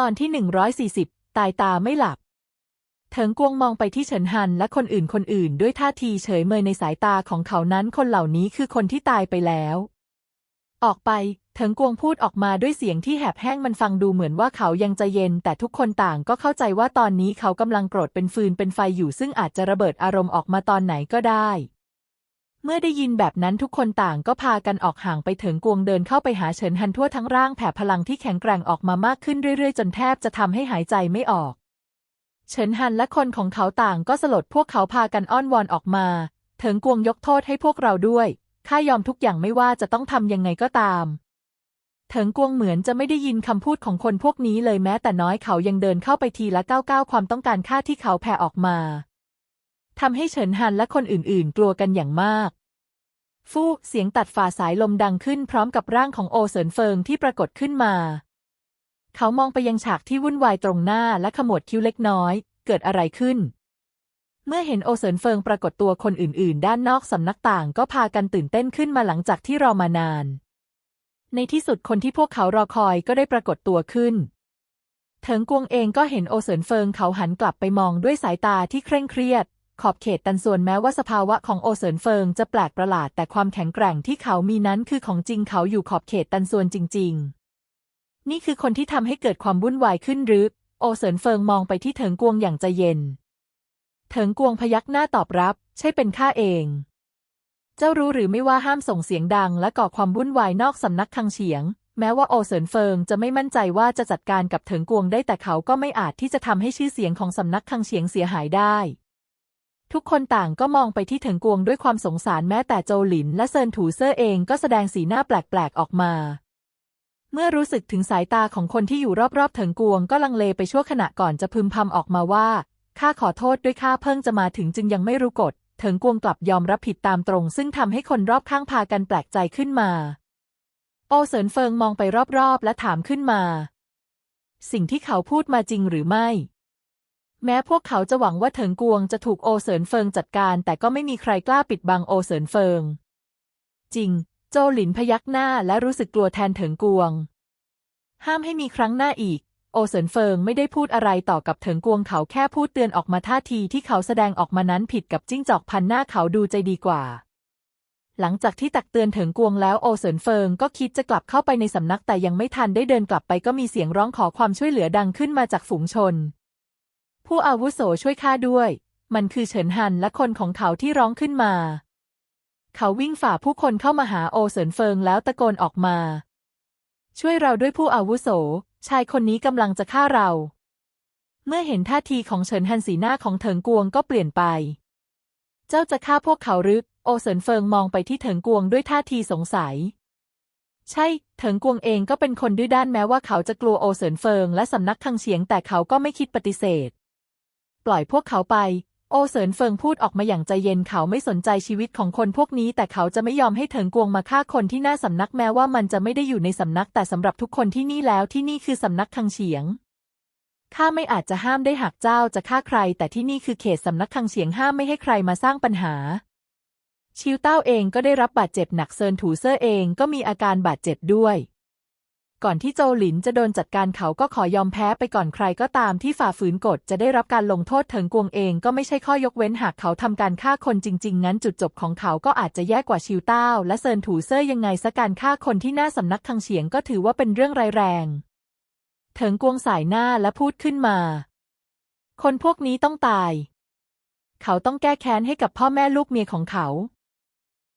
ตอนที่140ตายตาไม่หลับ เถิงกวงมองไปที่เฉินฮันและคนอื่นคนอื่น ด้วยท่าทีเฉยเมยในสายตาของเขานั้นคนเหล่านี้คือคนที่ตายไปแล้ว ออกไป เถิงกวงพูดออกมาด้วยเสียงที่แหบแห้งมันฟังดูเหมือนว่าเขายังใจเย็น แต่ทุกคนต่างก็เข้าใจว่าตอนนี้เขากำลังโกรธเป็นฟืนเป็นไฟอยู่ซึ่งอาจจะระเบิดอารมณ์ออกมาตอนไหนก็ได้ เมื่อได้ยินแบบนั้นทุกคนต่างก็พากันออกห่างไปเถิงกวงเดินเข้าไปหาเฉินฮันทั่วทั้งร่างแผ่พลังที่แข็งแกร่งออกมามากขึ้นเรื่อยๆ จนแทบจะทำให้หายใจไม่ออก เฉินฮันและคนของเขาต่างก็สลดพวกเขาพากันอ้อนวอนออกมาเถิงกวงยกโทษให้พวกเราด้วย ข้ายอมทุกอย่างไม่ว่าจะต้องทำยังไงก็ตาม เถิงกวงเหมือนจะไม่ได้ยินคำพูดของคนพวกนี้เลยแม้แต่น้อยเขายังเดินเข้าไปทีละก้าวก้าวความต้องการฆ่าที่เขาแผ่ออกมาทำให้เฉินฮันและคนอื่นๆ กลัวกันอย่างมาก ฟูกเสียงตัดฝ่าสายลมดังขึ้นพร้อมกับร่างของโอเสินเฟิงที่ปรากฏขึ้นมา เขามองไปยังฉากที่วุ่นวายตรงหน้าและขมวดคิ้วเล็กน้อย เกิดอะไรขึ้น เมื่อเห็นโอเสินเฟิงปรากฏตัวคนอื่น ๆ ด้านนอกสำนักต่างก็พากันตื่นเต้นขึ้นมาหลังจากที่รอมานาน ในที่สุดคนที่พวกเขารอคอยก็ได้ปรากฏตัวขึ้นเถิงกวงเองก็เห็นโอเสินเฟิงเขาหันกลับไปมองด้วยสายตาที่เคร่งเครียด ขอบเขตตันส่วนแม้ว่าสภาวะของโอเสินเฟิงจะแปลกประหลาดแต่ความแข็งแกร่งที่เขามีนั้นคือของจริงเขาอยู่ขอบเขตตันส่วนจริง ๆ นี่คือคนที่ทำให้เกิดความวุ่นวายขึ้นหรือ โอเสินเฟิงมองไปที่เถิงกวงอย่างใจเย็น เถิงกวงพยักหน้าตอบรับ ใช่เป็นข้าเอง เจ้ารู้หรือไม่ว่าห้ามส่งเสียงดัง และก่อความวุ่นวายนอกสำนักคังเฉียง แม้ว่าโอเสินเฟิงจะไม่มั่นใจว่าจะจัดการกับเถิงกวงได้แต่เขาก็ไม่อาจที่จะทำให้ชื่อเสียงของสำนักคังเฉียงเสียหายได้ ทุกคนต่างก็มองไปที่เถิงกวงด้วยความสงสารแม้แต่โจหลิน และเซินถูเซอร์เองก็แสดงสีหน้าแปลกๆออกมา เมื่อรู้สึกถึงสายตาของคนที่อยู่รอบๆเถิงกวงก็ลังเลไปชั่วขณะก่อนจะพึมพำออกมาว่าข้าขอโทษด้วยข้าเพิ่งจะมาถึงจึงยังไม่รู้กฎเถิงกวงกลับยอมรับผิดตามตรง ซึ่งทำให้คนรอบข้างพากันแปลกใจขึ้นมา โอเสินเฟิงมองไปรอบๆ และถามขึ้นมา สิ่งที่เขาพูดมาจริงหรือไม่ แม้พวกเขาจะหวังว่าเถิงกวงจะถูกโอเสินเฟิงจัดการ แต่ก็ไม่มีใครกล้าปิดบังโอเสินเฟิง จริง โจหลินพยักหน้าและรู้สึกกลัวแทนเถิงกวง ห้ามให้มีครั้งหน้าอีก โอเสินเฟิงไม่ได้พูดอะไรต่อกับเถิงกวงเขาแค่พูดเตือนออกมาท่าทีที่เขาแสดงออกมานั้นผิดกับจิ้งจอกพันหน้าเขาดูใจดีกว่า หลังจากที่ตักเตือนเถิงกวงแล้วโอเสินเฟิงก็คิดจะกลับเข้าไปในสำนักแต่ยังไม่ทันได้เดินกลับไปก็มีเสียงร้องขอความช่วยเหลือดังขึ้นมาจากฝูงชน ผู้อาวุโสช่วยข้าด้วย มันคือเฉินฮันและคนของเขาที่ร้องขึ้นมา เขาวิ่งฝ่าผู้คนเข้ามาหาโอเสินเฟิงแล้วตะโกนออกมา ช่วยเราด้วยผู้อาวุโส ชายคนนี้กำลังจะฆ่าเรา เมื่อเห็นท่าทีของเฉินฮันสีหน้าของเถิงกวงก็เปลี่ยนไป เจ้าจะฆ่าพวกเขาหรือโอเสินเฟิงมองไปที่เถิงกวงด้วยท่าทีสงสัย ใช่ เถิงกวงเองก็เป็นคนดื้อด้านแม้ว่าเขาจะกลัวโอเสินเฟิงและสำนักคังเฉียงแต่เขาก็ไม่คิดปฏิเสธ ปล่อยพวกเขาไป โอเสินเฟิงพูดออกมาอย่างใจเย็นเขาไม่สนใจชีวิตของคนพวกนี้ แต่เขาจะไม่ยอมให้เถิงกวงมาฆ่าคนที่หน้าสำนักแม้ว่ามันจะไม่ได้อยู่ในสำนักแต่สำหรับทุกคนที่นี่แล้วที่นี่คือสำนักคังเฉียงข้าไม่อาจจะห้ามได้หากเจ้าจะฆ่าใคร แต่ที่นี่คือเขตสำนักคังเฉียงห้ามไม่ให้ใครมาสร้างปัญหา ชิวเต้าเองก็ได้รับบาดเจ็บหนักเซินถูเซอร์เองก็มีอาการบาดเจ็บด้วย ก่อนที่โจหลินจะโดนจัดการเขาก็ขอยอมแพ้ไปก่อนใครก็ตามที่ฝ่าฝืนกฎจะได้รับการลงโทษเถิงกวงเองก็ไม่ใช่ข้อยกเว้นหากเขาทำการฆ่าคนจริงๆนั้นจุดจบของเขาก็อาจจะแย่กว่าชิวเต้าและเซินถูเซอร์ยังไงซะการฆ่าคนที่หน้าสำนักคังเฉียงก็ถือว่าเป็นเรื่องร้ายแรงเถิงกวงสายหน้าและพูดขึ้นมา คนพวกนี้ต้องตาย เขาต้องแก้แค้นให้กับพ่อแม่ลูกเมียของเขา